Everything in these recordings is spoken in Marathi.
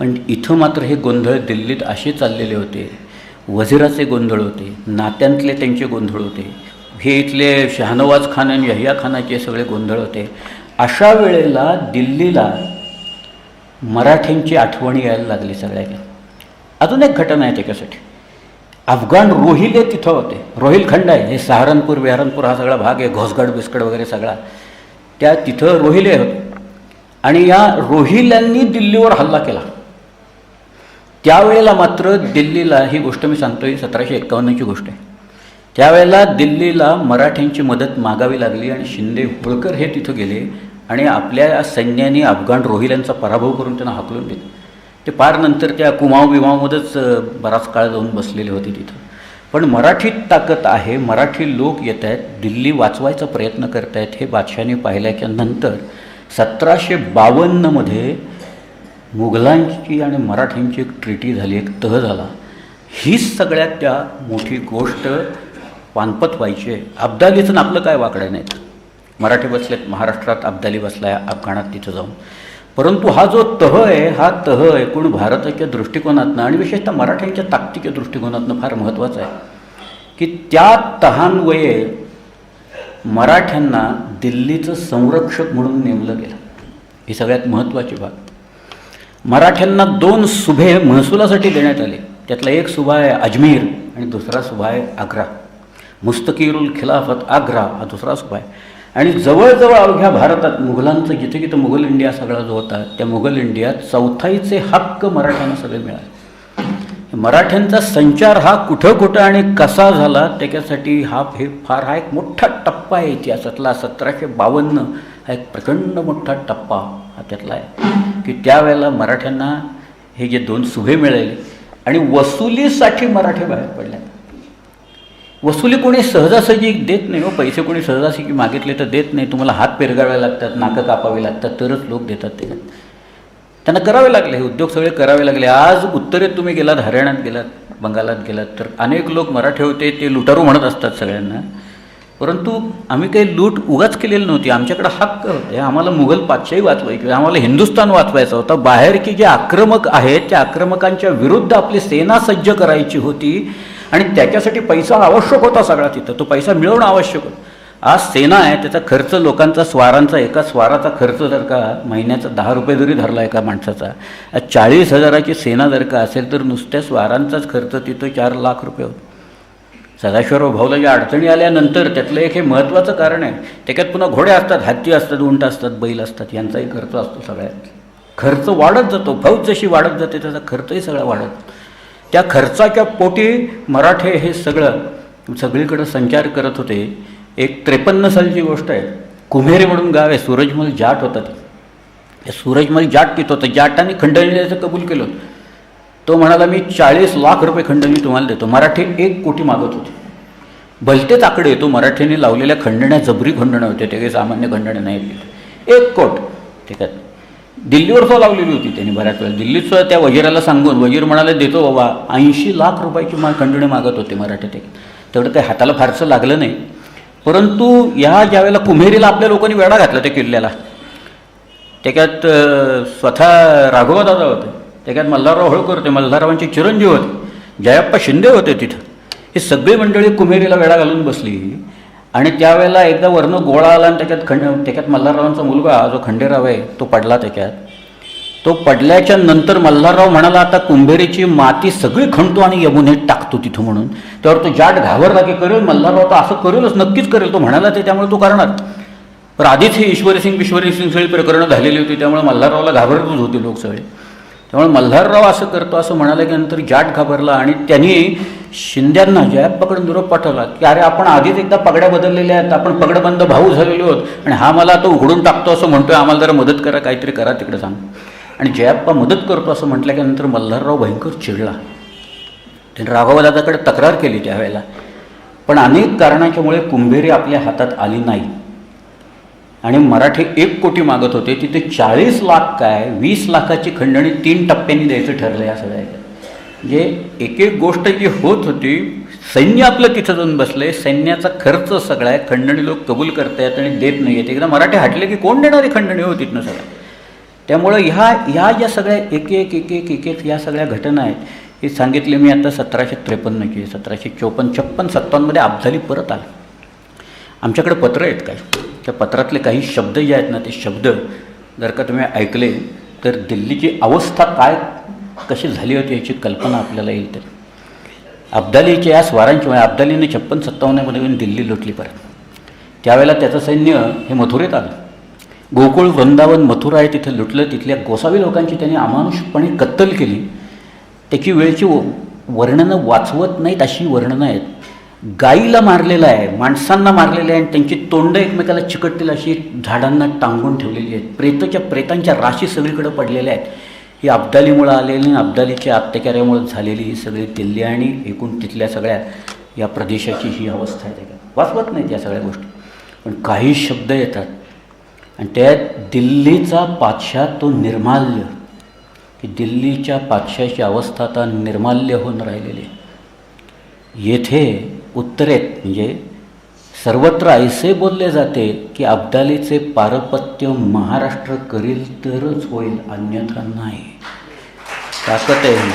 पण इथं मात्र हे गोंधळ दिल्लीत असे चाललेले होते. वजिराचे गोंधळ होते नात्यांतले त्यांचे गोंधळ होते. हे इथले शहानवाज खान आणि यहिया खानाचे सगळे गोंधळ होते. अशा वेळेला दिल्लीला मराठ्यांची आठवणी यायला लागली सगळ्याला अजून एक घटना आहे त्याच्यासाठी. अफगाण रोहिले तिथं होते. रोहिलखंड आहे हे सहारनपूर विहारनपूर हा सगळा भाग आहे घोसगड बिस्कड वगैरे सगळा. त्या तिथं रोहिले होते. आणि या रोहिल्यांनी दिल्लीवर हल्ला केला. त्यावेळेला मात्र दिल्लीला ही गोष्ट मी सांगतो ही सतराशे एक्कावन्नची गोष्ट आहे. त्यावेळेला दिल्लीला मराठ्यांची मदत मागावी लागली आणि शिंदे होळकर हे तिथं गेले आणि आपल्या सैन्याने अफगाण रोहिल्यांचा पराभव करून त्यांना हाकलून दिले. ते पार नंतर त्या कुमाव बिमावमध्येच बराच काळ जाऊन बसलेले होते तिथं. पण मराठीत ताकद आहे मराठी लोक येत आहेत दिल्ली वाचवायचा प्रयत्न करत आहेत हे बादशाने पाहिल्याच्या नंतर सतराशे बावन्नमध्ये मुघलांची आणि मराठ्यांची एक ट्रिटी झाली एक तह झाला. हीच सगळ्यात त्या मोठी गोष्ट पानपत व्हायची आहे. अब्दालीचं आपलं काय वाकडं नाहीत. मराठी बसलेत महाराष्ट्रात अब्दाली बसलाय अफगाणात तिथं जाऊन. परंतु हा जो तह आहे हा तह एकूण भारताच्या दृष्टिकोनातनं आणि विशेषतः मराठ्यांच्या ताकदीच्या दृष्टिकोनातनं फार महत्त्वाचा आहे. की त्या तहान्वये मराठ्यांना दिल्लीचं संरक्षक म्हणून नेमलं गेलं. ही सगळ्यात महत्त्वाची बाब. मराठ्यांना दोन सुभे महसुलासाठी देण्यात आले. त्यातला एक सुभा आहे अजमेर आणि दुसरा सुभा आहे आग्रा. मुस्तकीरुल खिलाफत आग्रा हा दुसरा सुभा आहे आणि जवळजवळ अवघ्या भारतात मुघलांचं जिथे जिथं मुघल इंडिया सगळा जो होता त्या मुघल इंडियात चौथाईचे हक्क मराठ्यांना सगळे मिळाले. मराठ्यांचा संचार हा कुठं कुठं आणि कसा झाला त्याच्यासाठी हा हे फार हा एक मोठा टप्पा आहे इतिहासातला सतराशे बावन्न हा एक प्रचंड मोठा टप्पा हा त्यातला आहे. की त्यावेळेला मराठ्यांना हे जे दोन सुभे मिळाले आणि वसुलीसाठी मराठे बाहेर पडल्या वसुली कोणी सहजासहजी देत नाही हो पैसे कोणी सहजासहजी मागितले तर देत नाही तुम्हाला हात पेरगावे लागतात नाकं कापावी लागतात तरच लोक देतात ते. त्यांना करावे लागले हे उद्योग सगळे करावे लागले. आज उत्तरेत तुम्ही गेलात हरियाणात गेलात बंगालात गेलात तर अनेक लोक मराठे होते ते लुटारू म्हणत असतात सगळ्यांना. परंतु आम्ही काही लूट उगाच केलेली नव्हती. आमच्याकडे हक्क होते. आम्हाला मुघल पातशाही वाचवायची आम्हाला हिंदुस्थान वाचवायचं होतं. बाहेर की जे आक्रमक आहेत त्या आक्रमकांच्या विरुद्ध आपली सेना सज्ज करायची होती. आणि त्याच्यासाठी पैसा आवश्यक होता सगळा तिथं. तो पैसा मिळवणं आवश्यक होतं. आज सेना आहे त्याचा खर्च लोकांचा स्वारांचा एका स्वाराचा खर्च जर का महिन्याचा दहा रुपये जरी धरला एका माणसाचा आज चाळीस हजाराची सेना जर का असेल तर नुसत्या स्वारांचाच खर्च तिथं चार लाख रुपये होतो. सदाशिवराव भाऊला ज्या अडचणी आल्यानंतर त्यातलं एक हे महत्त्वाचं कारण आहे त्याच्यात पुन्हा घोडे असतात हत्ती असतात उंट असतात बैल असतात यांचाही खर्च असतो सगळ्यात. खर्च वाढत जातो फौज जशी वाढत जाते त्याचा खर्चही सगळा वाढत त्या खर्चाच्या पोटी मराठे हे सगळं सगळीकडं संचार करत होते एक त्रेपन्न सालची गोष्ट आहे. कुम्हेरे म्हणून गाव आहे सूरजमल जाट होता ते. सूरजमल जाट तिथं होतं? जाटाने खंडणीचं कबूल केलं तो म्हणाला मी चाळीस लाख रुपये खंडणी तुम्हाला देतो. मराठी एक कोटी मागत होते. भलतेच आकडे येतो मराठीने लावलेल्या खंडण्या जबरी खंडण्या होत्या ते काही सामान्य खंडण्या नाहीत एक कोट. ठीक आहे. दिल्लीवर सुद्धा लावलेली होती त्यांनी बऱ्याच वेळा. दिल्लीत सुद्धा त्या वजीराला सांगून वजीर म्हणाले देतो बाबा ऐंशी लाख रुपयाची मा खंडणी मागत होते मराठी ते. तेवढं काही हाताला फारसं लागलं नाही. परंतु ह्या ज्यावेळेला कुम्हेरीला आपल्या लोकांनी वेढा घातला त्या किल्ल्याला त्याच्यात स्वतः राघवदादा होते त्याच्यात मल्हारराव होळकर होते मल्हाररावांचे चिरंजीव होते जयप्पा शिंदे होते तिथं. ही सगळी मंडळी कुम्हेरीला वेढा घालून बसली. आणि त्यावेळेला एकदा वरनं गोळा आला आणि त्याच्यात खंड त्याच्यात मल्हाररावांचा मुलगा जो खंडेराव आहे तो पडला त्याच्यात. तो पडल्याच्या नंतर मल्हारराव म्हणाला आता कुंभेरीची माती सगळी खणतो आणि यमुनेत टाकतो तिथं म्हणून. त्यावर तो जाट घाबरला की करेल मल्हारराव तर असं करेलच नक्कीच करेल. तो म्हणाला ते त्यामुळे तो करणार. पण आधीच हे ईश्वरीसिंग विश्वरीसिंग सगळी प्रकरणं झालेली होती त्यामुळे मल्हाररावला घाबरतच होते लोक सगळे. त्यामुळे मल्हारराव असं करतो असं म्हणाल्या की नंतर जाट घाबरला आणि त्यांनी शिंद्यांना जयात पकडून निरोप पाठवला की अरे आपण आधीच एकदा पगड्या बदललेल्या आहेत आपण पगडबंद भाऊ झालेलो आहोत आणि हा मला तो उघडून टाकतो असं म्हणतोय आम्हाला जरा मदत करा काहीतरी करा तिकडे सांग. आणि जयाप्पा मदत करतो असं म्हटल्यानंतर मल्हारराव भयंकर चिडला. त्याने राघवदादाकडे तक्रार केली त्यावेळेला. पण अनेक कारणाच्यामुळे कुंभेरी आपल्या हातात आली नाही. आणि मराठी एक कोटी मागत होते तिथे चाळीस लाख काय वीस लाखाची खंडणी तीन टप्प्यांनी द्यायचं ठरलं या सगळ्या म्हणजे एक एक गोष्ट जी होत होती सैन्य आपलं तिथं जाऊन बसलंय सैन्याचा खर्च सगळा आहे खंडणी लोक कबूल करतायत आणि देत नाही आहेत एकदा मराठी हटले की कोण देणारी खंडणी हो तिथनं सगळं? त्यामुळं ह्या ह्या ज्या सगळ्या एक एक एक एक एक एक या सगळ्या घटना आहेत हे सांगितले मी आता सतराशे त्रेपन्नची सतराशे चोपन्न छप्पन सत्तावन्नमध्ये अब्दाली परत आला. आमच्याकडे पत्र आहेत काय त्या पत्रातले काही शब्द जे आहेत ना ते शब्द जर का तुम्ही ऐकले तर दिल्लीची अवस्था काय कशी झाली होती याची कल्पना आपल्याला येईल तर. अब्दालीच्या या स्वारांच्यामुळे अब्दालीने छप्पन सत्तावन्नमध्ये येऊन दिल्ली लुटली परत. त्यावेळेला त्याचं सैन्य हे मथुरेत आलं. गोकुळ वृंदावन मथुरा आहे तिथे लुटलं. तिथल्या गोसावी लोकांची त्यांनी अमानुषपणे कत्तल केली. त्याची वेळची व- वर्णनं वाचवत नाहीत अशी वर्णनं आहेत. गाईला मारलेलं आहे माणसांना मारलेलं आहे आणि त्यांची तोंड एकमेकाला चिकटतील अशी झाडांना टांगून ठेवलेली आहेत. प्रेतच्या प्रेतांच्या राशी सगळीकडे पडलेल्या आहेत. ही अब्दालीमुळं आलेली आणि अब्दालीच्या अत्याचारामुळे झालेली ही सगळी दिल्ली आणि एकूण तिथल्या सगळ्या या प्रदेशाची ही अवस्था आहे. त्या वाचवत नाहीत या सगळ्या गोष्टी. पण काही शब्द येतात. आणि त्यात दिल्लीचा पाचशा तो निर्माल्य. की दिल्लीच्या पाचशाची अवस्था आता निर्माल्य होऊन राहिलेली येथे उत्तरेत म्हणजे सर्वत्र ऐसे बोलले जाते की अब्दालीचे पारपत्य महाराष्ट्र करील तरच होईल अन्यथा नाही. ताकद आहे.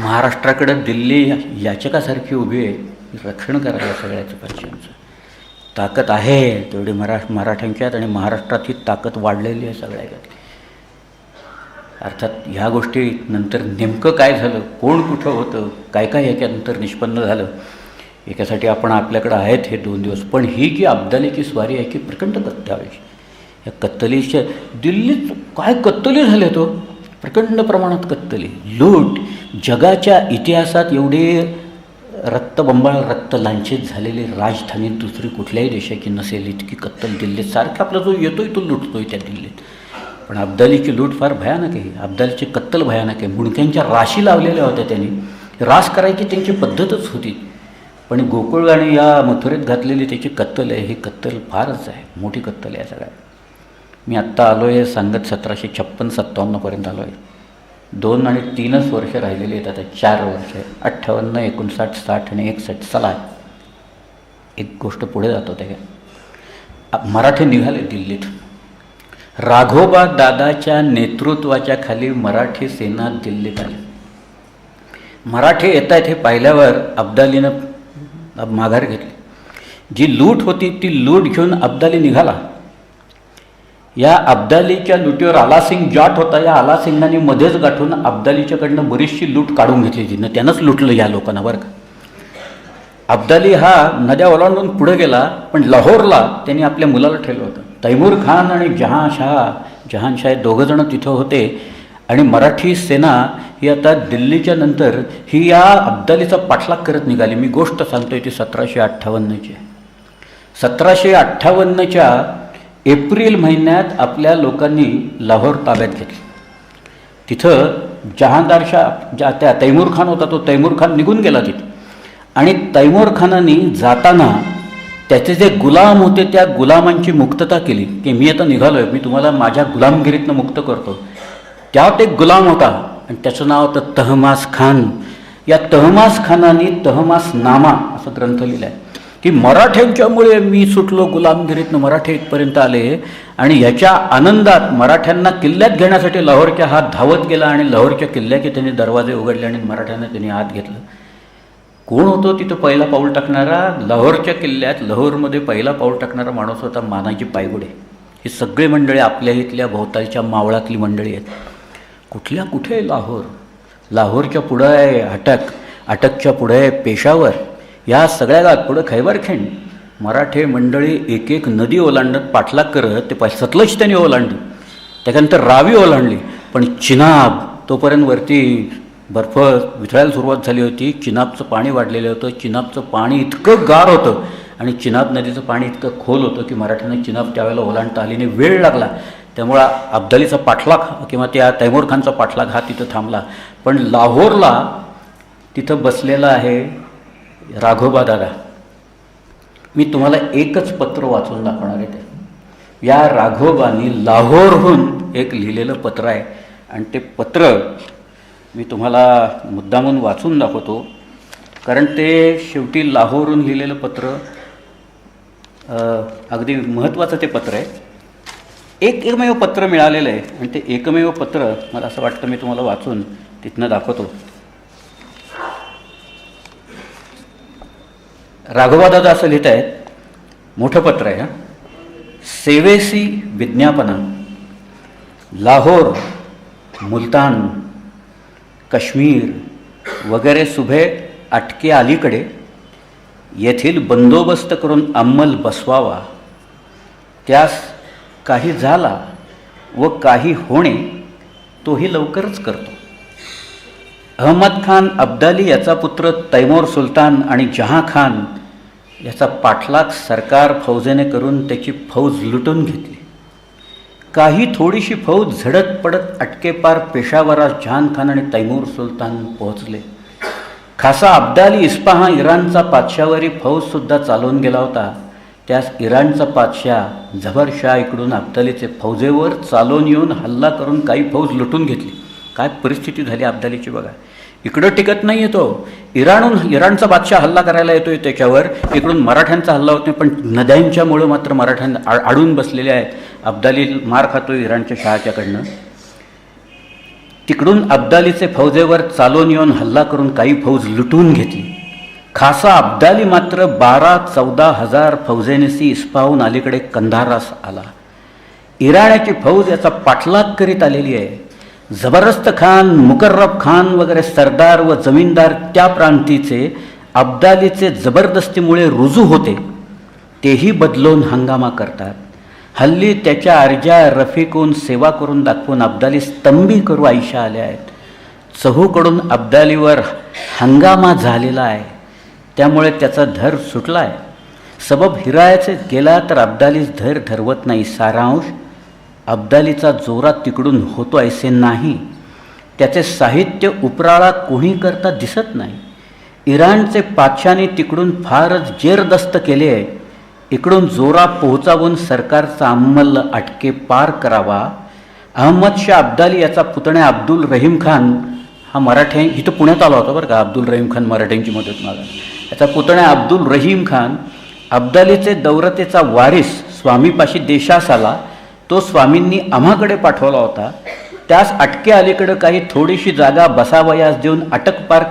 महाराष्ट्राकडे दिल्ली याचकासारखी उभी आहे. रक्षण करायला सगळ्याचं पाचशेंचं ताकद आहे तेवढी मरा मराठ्यांच्यात आणि महाराष्ट्रात ही ताकद वाढलेली आहे सगळ्याच्यात अर्थात ह्या गोष्टी नंतर नेमकं काय झालं कोण कुठं होतं काय काय याच्यानंतर निष्पन्न झालं याच्यासाठी आपण आपल्याकडं आहेत हे दोन दिवस. पण ही जी अब्दालीची स्वारी आहे की प्रचंड कत्ताळी या कत्तलीच्या दिल्लीत काय कत्तली झाले तो? प्रचंड प्रमाणात कत्तली. लूट जगाच्या इतिहासात एवढे रक्तबंबाळ रक्त लांछित झालेली राजधानी दुसरी कुठल्याही देशाची नसेल इतकी कत्तल दिल्लीत. सारखा आपला जो येतोय तो लुटतोय त्या दिल्लीत. पण अब्दालीची लूट फार भयानक आहे. अब्दालीची कत्तल भयानक आहे. मुणक्यांच्या राशी लावलेल्या होत्या त्यांनी. रास करायची त्यांची पद्धतच होती. पण गोकुळ आणि या मथुरेत घातलेली त्याची कत्तल आहे. ही कत्तल फारच आहे. मोठी कत्तल आहे सगळ्या मी आत्ता आलो आहे सांगत सतराशे छप्पन सत्तावन्नपर्यंत आलो आहे दोन आणि तीनच वर्ष राहिलेली आहेत आता चार वर्ष. अठ्ठावन्न एकोणसाठ साठ आणि एकसष्ट. चला एक गोष्ट पुढे जातो त्या मराठी निघाले दिल्लीत. राघोबा दादाच्या नेतृत्वाच्या खाली मराठी सेना दिल्लीत आली. मराठे येत आहेत हे पाहिल्यावर अब्दालीनं माघार घेतली. जी लूट होती ती लूट घेऊन अब्दाली निघाला. या अब्दालीच्या लुटीवर आलासिंग जाट होता. या आलासिंगाने मध्येच गाठून अब्दालीच्याकडनं बरीचशी लूट काढून घेतली तिनं त्यानंच लुटलं या लोकांना बरं का. अब्दाली हा नद्या ओलांडून पुढे गेला पण लाहोरला त्यांनी आपल्या मुलाला ठेवलं होतं. तैमूर खान आणि जहांशाह जहांशाह दोघंजणं तिथं होते. आणि मराठी सेना ही आता दिल्लीच्या नंतर ही या अब्दालीचा पाठलाग करत निघाली. मी गोष्ट सांगतोय ती सतराशे अठ्ठावन्नची सतराशे अठ्ठावन्नच्या एप्रिल महिन्यात आपल्या लोकांनी लाहोर ताब्यात घेतली. तिथं जहानदारशा ज्या त्या तैमूर खान होता तो तैमूर खान निघून गेला तिथं. आणि तैमूर खानाने जाताना त्याचे जे गुलाम होते त्या गुलामांची मुक्तता केली की मी आता निघालो आहे मी तुम्हाला माझ्या गुलामगिरीतनं मुक्त करतो. त्यात एक गुलाम होता आणि त्याचं नाव होतं तहमास खान. या तहमास खानाने तहमास नामा असा ग्रंथ लिहिला आहे की मराठ्यांच्यामुळे मी सुटलो गुलामगिरीतनं मराठे इथपर्यंत आले. आणि ह्याच्या आनंदात मराठ्यांना किल्ल्यात घेण्यासाठी लाहोरच्या हात धावत गेला आणि लाहोरच्या किल्ल्याचे त्यांनी दरवाजे उघडले आणि मराठ्यांना त्यांनी आत घेतलं. कोण होतो तिथं पहिला पाऊल टाकणारा? लाहोरच्या किल्ल्यात लाहोरमध्ये पहिला पाऊल टाकणारा माणूस होता मानाजी पायगुडे. ही सगळी मंडळी आपल्या इथल्या भोवतालच्या मावळातली मंडळी आहेत. कुठल्या कुठे आहे लाहोर? लाहोरच्या पुढं आहे अटक. अटकच्या पुढे आहे पेशावर. या सगळ्या गावात पुढं खैबरखेंड मराठे मंडळी एक एक नदी ओलांडत पाठलाग करत ते पाहिजे सतलज त्यांनी ओलांडली. त्याच्यानंतर रावी ओलांडली. पण चिनाब तोपर्यंत वरती बर्फ विथळायला सुरुवात झाली होती. चिनाबचं पाणी वाढलेलं होतं. चिनाबचं पाणी इतकं गार होतं आणि चिनाब नदीचं पाणी इतकं खोल होतं की मराठ्यांना चिनाब त्यावेळेला ओलांडता आली आणि वेळ लागला. त्यामुळं अब्दालीचा पाठलाग किंवा त्या तैमूर खानचा पाठलाग हा तिथं थांबला. पण लाहोरला तिथं बसलेला आहे राघोबा दादा मी तुम्हाला एकच पत्र वाचून दाखवणार आहे ते. या राघोबानी लाहोरहून एक लिहिलेलं पत्र आहे आणि ते पत्र मी तुम्हाला मुद्दामून वाचून दाखवतो. कारण ते शेवटी लाहोरहून लिहिलेलं पत्र अगदी महत्त्वाचं ते पत्र आहे. एक एकमेव पत्र मिळालेलं आहे आणि ते एकमेव पत्र मला असं वाटतं मी तुम्हाला वाचून तिथनं दाखवतो. राघोबादादा असं लिहित आहेत. मोठं पत्र आहे हां. सेवेसी विज्ञापना. लाहोर मुलतान काश्मीर वगैरे सुभे अटके अलीकडे येथील बंदोबस्त करून अंमल बसवावा. त्यास काही झाला व काही होणे तोही लवकरच करतो. अहमद खान अब्दाली याचा पुत्र तैमूर सुलतान आणि जहाँ खान याचा पाठलाग सरकार फौजेने करून त्याची फौज लुटून घेतली. काही थोडीशी फौज झडत पडत अटकेपार पेशावरात जहान खान आणि तैमूर सुलतान पोहोचले. खासा अब्दाली इस्पाहा इराणचा पादशावरी फौजसुद्धा चालवून गेला होता. त्यास इराणचा पातशाह झबरशाह इकडून अब्दालीचे फौजेवर चालवून येऊन हल्ला करून काही फौज लुटून घेतली. काय परिस्थिती झाली अब्दालीची बघा. इकडं टिकत नाही येतो इराणहून इराणचा बादशाह हल्ला करायला येतोय त्याच्यावर. इकडून मराठ्यांचा हल्ला होत नाही पण नद्यांच्यामुळं मात्र मराठ्यांना आ- अडून बसलेले आहेत. अब्दाली मार खातोय इराणच्या शहाच्याकडनं. तिकडून अब्दालीचे फौजेवर चालून येऊन हल्ला करून काही फौज लुटून घेतली. खासा अब्दाली मात्र बारा चौदा हजार फौजेनेसी इस्पाहून अलीकडे कंधारास आला. इराण्याची फौज याचा पाठलाग करीत आलेली आहे. जबरदस्त खान मुकर्रब खान वगैरे सरदार व जमीनदार त्या प्रांतीचे अब्दालीचे जबरदस्तीमुळे रुजू होते तेही बदलून हंगामा करतात. हल्ली त्याच्या अर्जा रफिकून सेवा करून दाखवून अब्दाली स्तंभी करू आयशा आल्या आहेत. चहूकडून अब्दालीवर हंगामा झालेला आहे. त्यामुळे त्याचा धर सुटला आहे सबब हिरायचे गेला तर अब्दालीस धर धरवत नाही सारांश. अब्दालीचा जोरात तिकडून होतो ऐसे नाही. त्याचे साहित्य उपराळा कोणी करता दिसत नाही. इराणचे पातशाने तिकडून फारच जेरदस्त केले आहे. इकडून जोरा पोहोचावून सरकारचा अंमल अटके पार करावा. अहमद शाह अब्दाली याचा पुतण्या अब्दुल रहीम खान हा मराठे इथं पुण्यात आला होता बरं का अब्दुल रहीम खान मराठ्यांची मदत मागा याचा पुतण्या अब्दुल रहीम खान अब्दालीचे दौरतेचा वारीस स्वामीपाशी देशास आला. तो स्वामींनी आम्हाकडे पाठवला होता. त्यास अटके अलीकडं काही थोडीशी जागा बसावयास देऊन अटक पार्क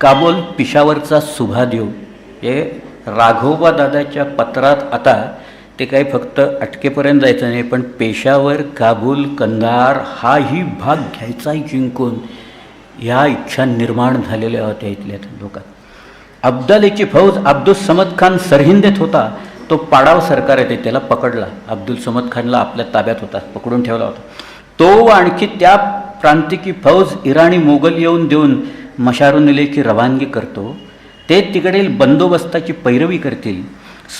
काबोल पिशावरचा सुभा देऊ हे राघोबा दादाच्या पत्रात आता ते काही फक्त अटकेपर्यंत जायचं नाही पण पेशावर काबूल कंदार हाही भाग घ्यायचाही जिंकून ह्या इच्छा निर्माण झालेल्या होत्या इथल्या लोकात. अब्दालीची फौज अब्दुल समद खान सरहिंदेत होता. तो पाडाव सरकार येते त्याला पकडला. अब्दुल समद खानला आपल्या ताब्यात होता पकडून ठेवला होता. तो आणखी त्या प्रांतिकी फौज इराणी मोगल येऊन देऊन मशारुनिलेची रवानगी करतो. ते तिकडील बंदोबस्ताची पैरवी करतील.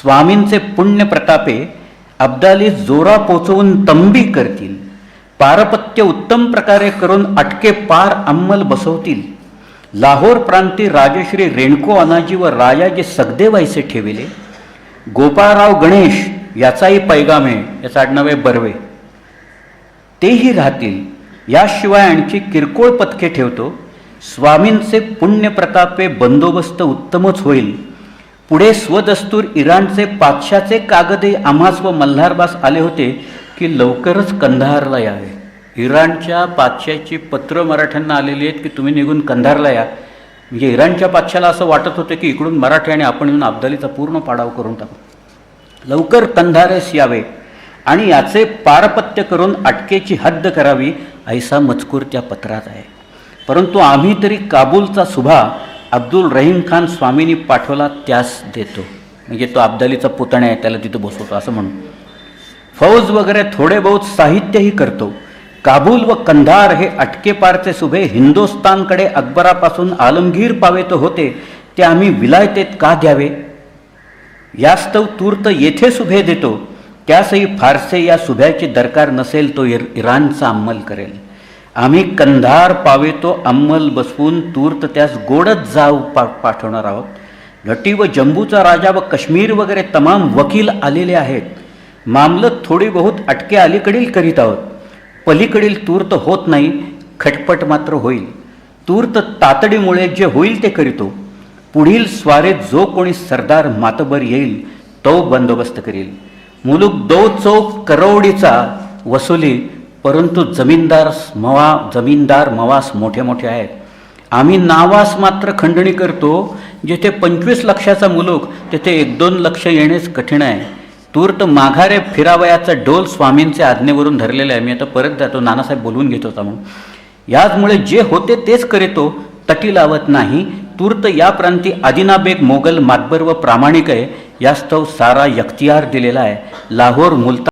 स्वामींचे पुण्य प्रतापे अब्दाली जोरा पोचवून तंबी करतील. पारपत्य उत्तम प्रकारे करून अटके पार अंमल बसवतील. लाहोर प्रांती राजश्री रेणको अनाजी व राजाजी सगदेवाईसे ठेविले. गोपाळराव गणेश याचाही पैगाम आहे याचं आडनाव आहे बर्वे. तेही राहतील याशिवाय आणखी किरकोळ पथके ठेवतो. स्वामींचे पुण्यप्रतापे बंदोबस्त उत्तमच होईल. पुढे स्वदस्तूर इराणचे पाचशाचे कागदे आम्हास व मल्हारबास आले होते की लवकरच कंधारला यावे. इराणच्या पाचशाची पत्र मराठ्यांना आलेली आहेत की तुम्ही निघून कंधारला या? म्हणजे इराणच्या पातशाला असं वाटत होतं की इकडून मराठी आणि आपण येऊन अब्दालीचा पूर्ण पाडाव करून टाकू. लवकर कंधारेस यावे आणि याचे पारपत्य करून अटकेची हद्द करावी ऐसा मजकूर त्या पत्रात आहे. परंतु आम्ही तरी काबूलचा सुभा अब्दुल रहीम खान स्वामींनी पाठवला त्यास देतो. म्हणजे तो अब्दालीचा पुतण्या आहे त्याला तिथं बसवतो असं म्हणून. फौज वगैरे थोडे बहुत साहित्यही करतो. काबूल व कंधार हे अटकेपारचे सुभे हिंदुस्थानकडे अकबरापासून आलमगीर पावेत होते ते आम्ही विलायतेत का द्यावे? यास्तव तूर्त येथे सुभे देतो त्यासही फारसे या सुभ्याची दरकार नसेल तो इर इराणचा अंमल करेल. आम्ही कंधार पावेतो अंमल बसवून तूर्त त्यास गोडच जाव पा पाठवणार आहोत. घटी व जम्बूचा राजा व काश्मीर वगैरे तमाम वकील आलेले आहेत. मामलत थोडी बहुत अटके अलीकडील करीत आहोत. पलीकडील तूर्त होत नाही खटपट मात्र होईल. तूर्त तातडीमुळे जे होईल ते करीतो. पुढील स्वारेत जो कोणी सरदार मातबर येईल तो बंदोबस्त करील. मुलूक दो चौक करवडीचा वसुली परंतु जमीनदार मवा जमीनदार मवास मोठे मोठे आहेत. आम्ही नावास मात्र खंडणी करतो जिथे पंचवीस लक्षाचा मुलूक तिथे एक दोन लक्ष येणेच कठीण आहे. तूर्त माघारे फिरावयाचा डोल स्वामींचे आज्ञेवरून धरलेला आहे. मी आता परत जातो. नानासाहेब बोलवून घेत होता म्हणून याचमुळे जे होते तेच करीतो. तटी लावत नाही. तूर्त या प्रांती आदिनाबेग मोगल मातबर व प्रामाणिक आहे. यास्तव सारा यख्तियार दिलेला आहे. लाहोर मुलता